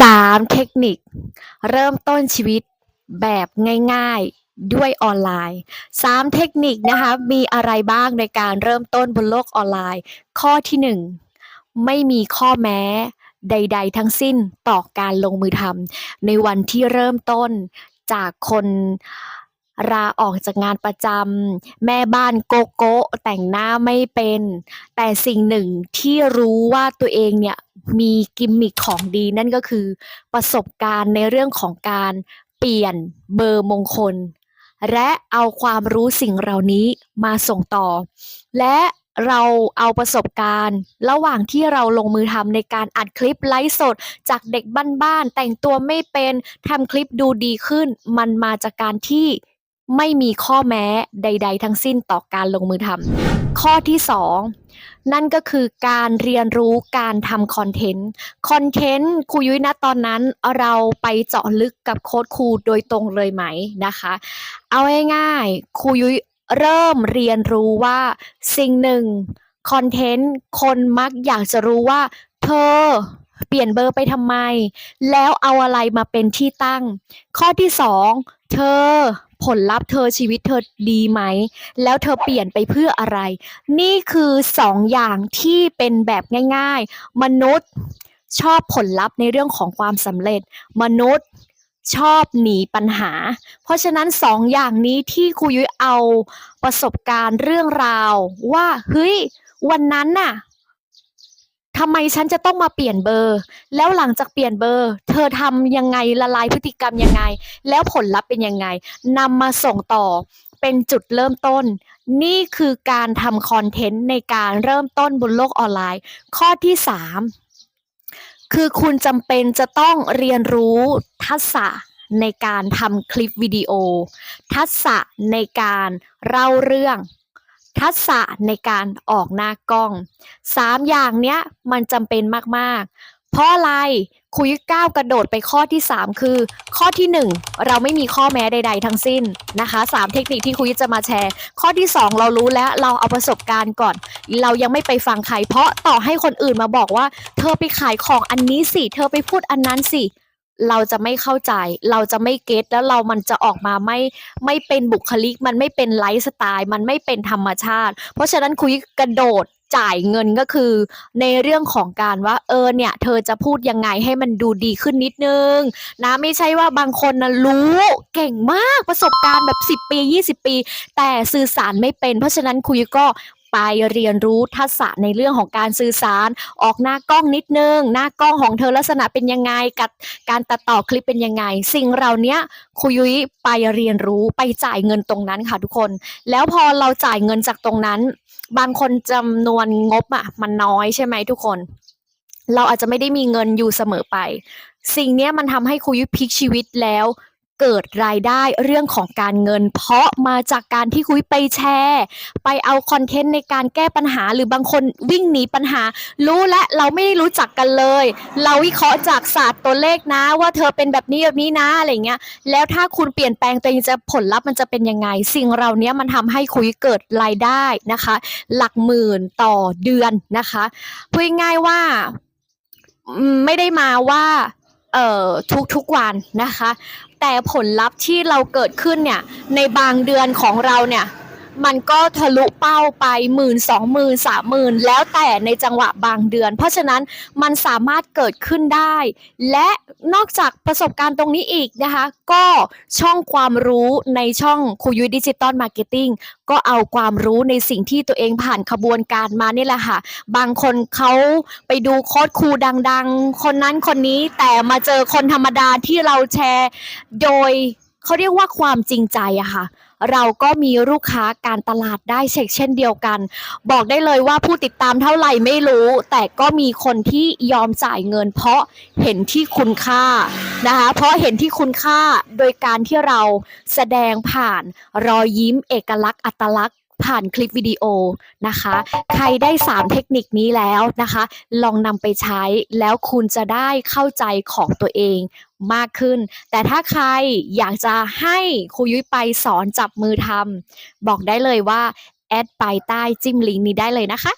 3 เทคนิค เริ่มต้นชีวิตแบบง่ายๆด้วยออนไลน์ 3 เทคนิคนะคะมีอะไรบ้างในการเริ่มต้นบนโลกออนไลน์ ข้อที่ 1 ไม่มีข้อแม้ใด ๆ ทั้งสิ้นต่อการลงมือทำในวันที่เริ่มต้นจากคน ลาออกจากงานประจำแม่บ้านโกโก้แต่งหน้าไม่เป็น แต่สิ่งหนึ่งที่รู้ว่าตัวเองเนี่ยมีกิมมิคของดีนั่นก็คือ ประสบการณ์ในเรื่องของการเปลี่ยนเบอร์มงคล และเอาความรู้สิ่งเหล่านี้มาส่งต่อ และเราเอาประสบการณ์ ระหว่างที่เราลงมือทำในการอัดคลิปไลฟ์สด จากเด็กบ้านๆแต่งตัวไม่เป็นทำคลิปดูดีขึ้น มันมาจากการที่ ไม่มีข้อแม้ใด ๆ ทั้งสิ้นต่อการลงมือทำข้อที่ 2 นั่นก็คือการเรียนรู้การทำคอนเทนต์คอนเทนต์ครูยุ้ยณตอนนั้นเราไปเจาะลึกกับโค้ดครูโดยตรงเลยไหมนะคะ เอาง่ายๆครูยุ้ยเริ่มเรียนรู้ว่าสิ่งหนึ่งคอนเทนต์คนมักอยากจะรู้ว่า เธอเปลี่ยนเบอร์ไปทำไม แล้วเอาอะไรมาเป็นที่ตั้ง ข้อที่2เธอ ผลลัพธ์เธอชีวิตเธอดีไหม แล้วเธอเปลี่ยนไปเพื่ออะไร นี่คือสองอย่างที่เป็นแบบง่ายๆ มนุษย์ชอบผลลัพธ์ในเรื่องของความสำเร็จ มนุษย์ชอบหนีปัญหา เพราะฉะนั้นสองอย่างนี้ที่ครูยุ้ยเอาประสบการณ์เรื่องราว ว่าเฮ้ยวันนั้นน่ะ ทำไมฉันจะต้องมาเปลี่ยนเบอร์ แล้วหลังจากเปลี่ยนเบอร์ เธอทำยังไงละลายพฤติกรรมยังไง แล้วผลลัพธ์เป็นยังไงนำมาส่งต่อเป็นจุดเริ่มต้น นี่คือการทำคอนเทนต์ในการเริ่มต้นบนโลกออนไลน์ ข้อที่ 3 คือคุณจำเป็นจะต้องเรียนรู้ทักษะในการทำคลิปวิดีโอ ทักษะในการเล่าเรื่อง ทักษะในการออกหน้ากล้อง 3 อย่างเนี้ยมันจำเป็นมากๆ เพราะอะไรคุยก้าวกระโดดไปข้อที่ 3 คือ ข้อที่ 1 เราไม่มีข้อแม้ใด ๆ ทั้งสิ้นนะคะ 3 เทคนิคที่คุยจะมาแชร์ ข้อที่ 2 เรารู้แล้วเราเอาประสบการณ์ก่อน เรายังไม่ไปฟังใครเพราะต่อให้คนอื่นมาบอกว่า เธอไปขายของอันนี้สิ เธอไปพูดอันนั้นสิ เราจะไม่เข้าใจ เราจะไม่เก็ตแล้วเรามันจะออกมาไม่ไม่เป็นบุคลิก มันไม่เป็นไลฟ์สไตล์ มันไม่เป็นธรรมชาติ เพราะฉะนั้นคุยกระโดดจ่ายเงินก็คือ ในเรื่องของการว่า เออเนี่ย เธอจะพูดยังไงให้มันดูดีขึ้นนิดนึง นะไม่ใช่ว่าบางคนนะรู้เก่งมากประสบการณ์แบบ 10 ปี 20 ปี แต่สื่อสารไม่เป็น เพราะฉะนั้นคุยก็ ไปเรียนรู้ทักษะในเรื่องของการสื่อสาร ออกหน้ากล้องนิดนึง หน้ากล้องของเธอลักษณะเป็นยังไงกับการตัดต่อคลิปเป็นยังไง สิ่งเรานี้ครูยุ้ยไปเรียนรู้ไปจ่ายเงินตรงนั้นค่ะทุกคน แล้วพอเราจ่ายเงินจากตรงนั้น บางคนจำนวนงบอะมันน้อยใช่ไหมทุกคน เราอาจจะไม่ได้มีเงินอยู่เสมอไป สิ่งนี้มันทำให้ครูยุ้ยพลิกชีวิตแล้ว เกิดรายได้เรื่องของการเงิน เพราะมาจากการที่คุยไปแชร์ ไปเอาคอนเทนต์ในการแก้ปัญหาหรือบางคนวิ่งหนีปัญหา รู้และเราไม่ได้รู้จักกันเลย เราวิเคราะห์จากศาสตร์ตัวเลขนะ ว่าเธอเป็นแบบนี้แบบนี้นะอะไรเงี้ยแล้วถ้าคุณเปลี่ยนแปลงตัวเองจะผลลัพธ์มันจะเป็นยังไง สิ่งเราเนี้ยมันทำให้คุยเกิดรายได้นะคะ หลักหมื่นต่อเดือนนะคะพูดง่ายว่าไม่ได้มาว่าเอ่อทุกๆวันนะคะ แต่ผลลัพธ์ที่เราเกิดขึ้นเนี่ยในบางเดือนของเราเนี่ย มันก็ทะลุเป้าไปหมื่นสองหมื่นสามหมื่นแล้วแต่ในจังหวะบางเดือน เพราะฉะนั้นมันสามารถเกิดขึ้นได้ และนอกจากประสบการณ์ตรงนี้อีกนะคะ ก็ช่องความรู้ในช่องครูยุ้ยดิจิตอลมาร์เก็ตติ้งก็เอาความรู้ในสิ่งที่ตัวเองผ่านขบวนการมานี่แหละค่ะ บางคนเขาไปดูโค้ดครูดัง ๆ คนนั้นคนนี้แต่มาเจอคนธรรมดาที่เราแชร์ โดยเขาเรียกว่าความจริงใจอะค่ะ เราก็มีลูกค้าการตลาดได้เช็คเช่นเดียวกัน บอกได้เลยว่าผู้ติดตามเท่าไหร่ไม่รู้ แต่ก็มีคนที่ยอมจ่ายเงิน เพราะเห็นที่คุณค่านะคะเพราะเห็นที่คุณค่าโดยการที่เราแสดงผ่านรอยยิ้มเอกลักษณ์อัตลักษณ์ผ่านคลิปวิดีโอนะคะ ใครได้ 3 เทคนิคนี้แล้วนะคะ ลองนำไปใช้แล้วคุณจะได้เข้าใจของตัวเอง มากขึ้น แต่ถ้าใครอยากจะให้ครูยุ้ยไปสอนจับมือทำบอกได้เลยว่า แอดไปใต้จิ้มลิงก์นี้ได้เลยนะคะ